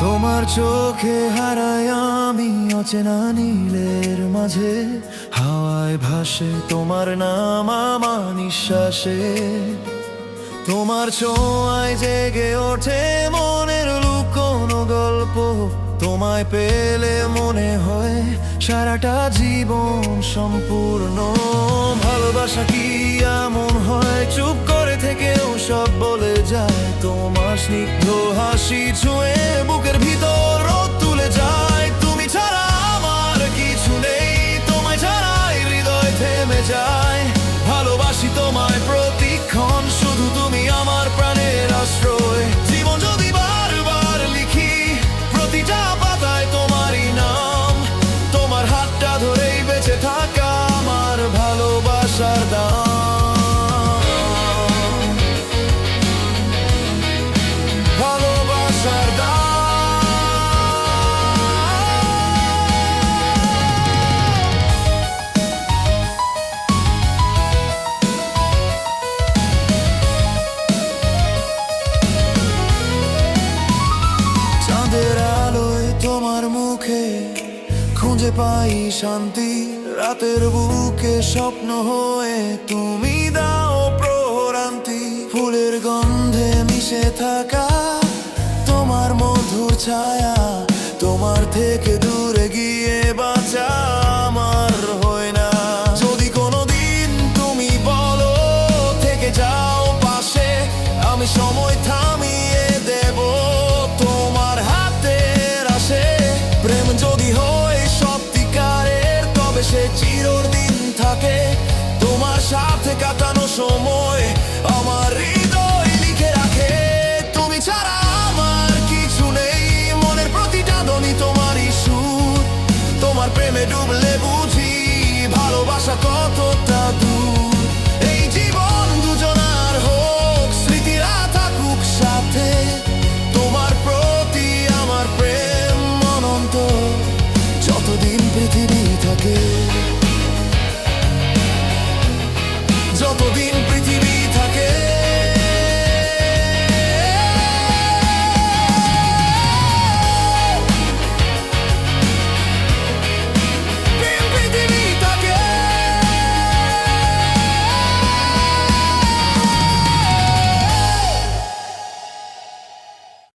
তোমার চোখে হারাই আমি অচেনা নীলের মাঝে। হাওয়ায় ভাসে তোমার নাম আমার নিঃশ্বাসে। তোমার ছোঁয়ায় জেগে ওঠে মনের লুকোনো গল্প। তোমায় পেলে মনে হয় সারাটা জীবন সম্পূর্ণ। ভালোবাসা কি এমন হয়? চুপ করে থেকেও সব বলে যায়। তোমার স্নিগ্ধ হাসি ছুঁয়ে Yeah. খুঁজে পাই শান্তি, রাতের বুকে স্বপ্ন হয়ে তুমি দাও প্রহরান্তি। ফুলের গন্ধে মিশে থাকা তোমার মধুর ছায়া, তোমার থেকে দূরে গিয়ে সে চিরদিন থাকে। তোমার সাথে কাটানো সময় আমার হৃদয় লিখে রাখে। তুমি ছাড়া আমার কিছু নেই। মনের প্রতিটা দনি তোমার ইস্যু তোমার প্রেমে ডুবলে বুঝি ভালোবাসা কতটা